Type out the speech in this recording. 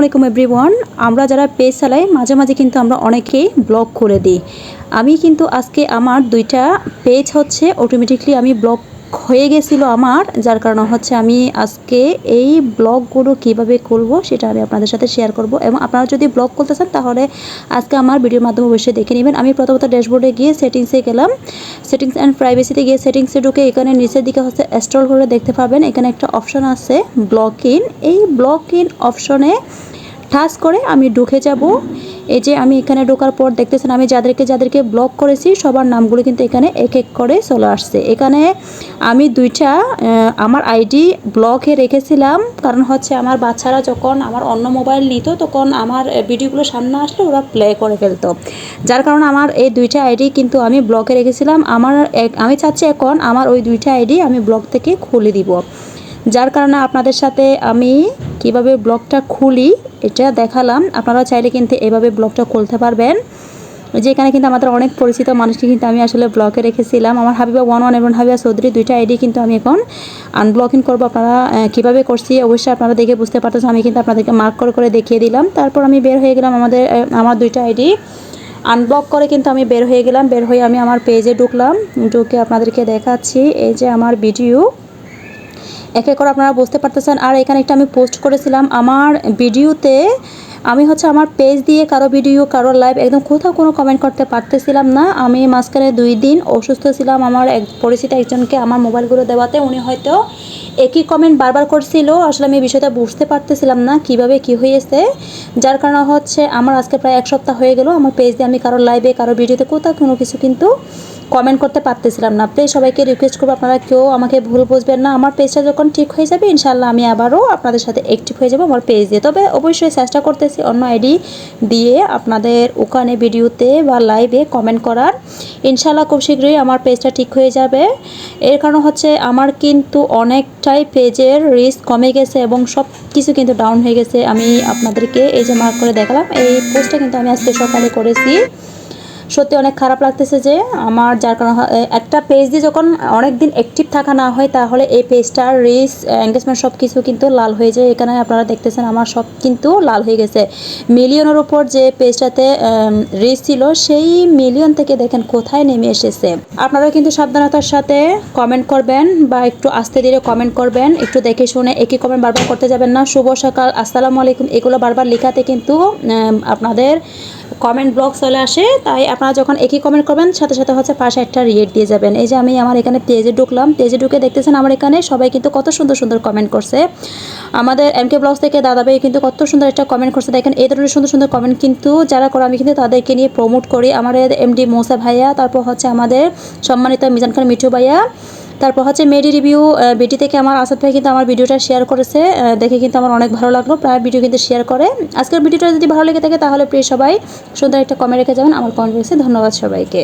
আসসালামাইকুম এভরিওয়ান। আমরা যারা পেজ চালাই, মাঝে মাঝে কিন্তু আমরা অনেকেই ব্লগ করে দিই। আমি কিন্তু আজকে আমার দুইটা পেজ হচ্ছে অটোমেটিকলি আমি ব্লগ হয়ে গেছিল আমার, যার কারণে হচ্ছে আমি আজকে এই ব্লগগুলো কীভাবে করব সেটা আমি আপনাদের সাথে শেয়ার করব। এবং আপনারা যদি ব্লগ করতে চান, তাহলে আজকে আমার ভিডিওর মাধ্যমে অবশ্যই দেখে নেবেন। আমি প্রথমত ড্যাশবোর্ডে গিয়ে সেটিংসে গেলাম। সেটিংস অ্যান্ড প্রাইভেসিতে গিয়ে সেটিংসে ঢুকে এখানে নিচের দিকে হচ্ছে স্টল করে দেখতে পাবেন। এখানে একটা অপশন আছে ব্লক ইন এই ব্লক ইন অপশনে টাচ করে আমি ঢুকে যাব। এই যে আমি এখানে ঢোকার পর দেখতেছেন, আমি যাদেরকে যাদেরকে ব্লক করেছি, সবার নামগুলো কিন্তু এখানে এক এক করে চলে আসছে। এখানে আমি দুইটা আমার আইডি ব্লকে রেখেছিলাম। কারণ হচ্ছে আমার বাচ্চারা যখন আমার অন্য মোবাইল নিত, তখন আমার ভিডিওগুলো সামনে আসলে ওরা প্লে করে ফেলতো। যার কারণে আমার এই দুইটা আইডি কিন্তু আমি ব্লকে রেখেছিলাম। আমার আমি চাচ্ছি এখন আমার ওই দুইটা আইডি আমি ব্লক থেকে খুলে দিব। যার কারণে আপনাদের সাথে আমি কীভাবে ব্লগটা খুলি, এটা দেখালাম। আপনারা চাইলে কিন্তু এভাবে ব্লগটা খুলতে পারবেন। যে এখানে কিন্তু আমাদের অনেক পরিচিত মানুষকে কিন্তু আমি আসলে ব্লকে রেখেছিলাম। আমার হাবিবা ওয়ান ওয়ান এবং হাবিবা চৌধুরী দুইটা আইডি কিন্তু আমি এখন আনব্লকিং করব। আপনারা কীভাবে করছি অবশ্যই আপনারা দেখে বুঝতে পারতেছেন। আমি কিন্তু আপনাদেরকে মার্ক করে করে দেখিয়ে দিলাম। তারপর আমি বের হয়ে গেলাম আমাদের আমার দুইটা আইডি আনব্লক করে কিন্তু আমি বের হয়ে গেলাম। বের হয়ে আমি আমার পেজে ঢুকলাম। ঢুকে আপনাদেরকে দেখাচ্ছি। এই যে আমার ভিডিও এক এক করে আপনারা বুঝতে পারতেছেন। আর এখানে একটা আমি পোস্ট করেছিলাম, আমার ভিডিওতে আমি হচ্ছে আমার পেজ দিয়ে কারও ভিডিও কারও লাইভ একদম কোথাও কোনো কমেন্ট করতে পারতেছিলাম না। আমি মাঝখানে দুই দিন অসুস্থ ছিলাম, আমার এক পরিচিত একজনকে আমার মোবাইলগুলো দেওয়াতে উনি হয়তো একই কমেন্ট বারবার করছিল। আসলে আমি বিষয়টা বুঝতে পারতেছিলাম না কীভাবে কি হয়েছে। যার কারণে হচ্ছে আমার আজকে প্রায় এক সপ্তাহ হয়ে গেল, আমার পেজ দিয়ে আমি কারও লাইভে কারও ভিডিওতে কোথাও কোনো কিছু কিন্তু কমেন্ট করতে পারতেছিলাম না। প্লিজ সবাইকে রিকোয়েস্ট করব, আপনারা কেউ আমাকে ভুল বুঝবেন না। আমার পেজটা যখন ঠিক হয়ে যাবে ইনশাল্লাহ আমি আবারও আপনাদের সাথে অ্যাক্টিভ হয়ে যাব আমার পেজ দিয়ে। তবে অবশ্যই চেষ্টা করতেছি অন্য আইডি দিয়ে আপনাদের ওখানে ভিডিওতে বা লাইভে কমেন্ট করার। ইনশাল্লাহ খুব শীঘ্রই আমার পেজটা ঠিক হয়ে যাবে। এর কারণ হচ্ছে আমার কিন্তু অনেকটাই পেজের রিস্ক কমে গেছে এবং সব কিছু কিন্তু ডাউন হয়ে গেছে। আমি আপনাদেরকে এই যে মার্ক করে দেখালাম, এই পোস্টটা কিন্তু আমি আজকে সকালে করেছি। সত্যি অনেক খারাপ লাগতেছে যে আমার যার কারণে একটা পেজ দিয়ে যখন অনেক দিন অ্যাক্টিভ থাকা না হয়, তাহলে এই পেজটার রিস এঙ্গেজমেন্ট সব কিছু কিন্তু লাল হয়ে যায়। এখানে আপনারা দেখতেছেন আমার সব কিন্তু লাল হয়ে গেছে। মিলিয়নের উপর যে পেজটাতে রিস ছিল, সেই মিলিয়ন থেকে দেখেন কোথায় নেমে এসেছে। আপনারা কিন্তু সাবধানতার সাথে কমেন্ট করবেন বা একটু আস্তে ধীরে কমেন্ট করবেন। একটু দেখে শুনে একই কমেন্ট বারবার করতে যাবেন না। শুভ সকাল, আসসালামু আলাইকুম। এগুলো বারবার লেখাতে কিন্তু আপনাদের কমেন্ট ব্লক চলে আসে, তাই আপনারা যখন একই কমেন্ট করবেন, সাথে সাথে হচ্ছে পাশে একটা রিয়েট দিয়ে যাবেন। এই যে আমি আমার এখানে পেজে ঢুকলাম পেজে ঢুকে দেখতেছেন আমার এখানে সবাই কিন্তু কত সুন্দর সুন্দর কমেন্ট করছে। আমাদের এমকে ব্লগস থেকে দাদা ভাই কিন্তু কত সুন্দর একটা কমেন্ট করছে। দেখেন, এই ধরনের সুন্দর সুন্দর কমেন্ট কিন্তু যারা করে, আমি কিন্তু তাদেরকে নিয়ে প্রমোট করি। আমাদের এমডি মৌসা ভাইয়া, তারপর হচ্ছে আমাদের সম্মানিত মিজান খান মিঠু ভাইয়া তারপর হচ্ছে মেডি রিভিউ বিটি থেকে আমার আসাদ ভাই কিন্তু আমার ভিডিওটা শেয়ার করেছে দেখে কিন্তু আমার অনেক ভালো লাগল, প্রায় ভিডিও কিন্তু শেয়ার করে। আজকের ভিডিওটা যদি ভালো লেগে থাকে তাহলে প্লিজ সবাই সুন্দর একটা কমে রেখে যাবেন, আমার কমেন্ট বক্সে ধন্যবাদ সবাইকে।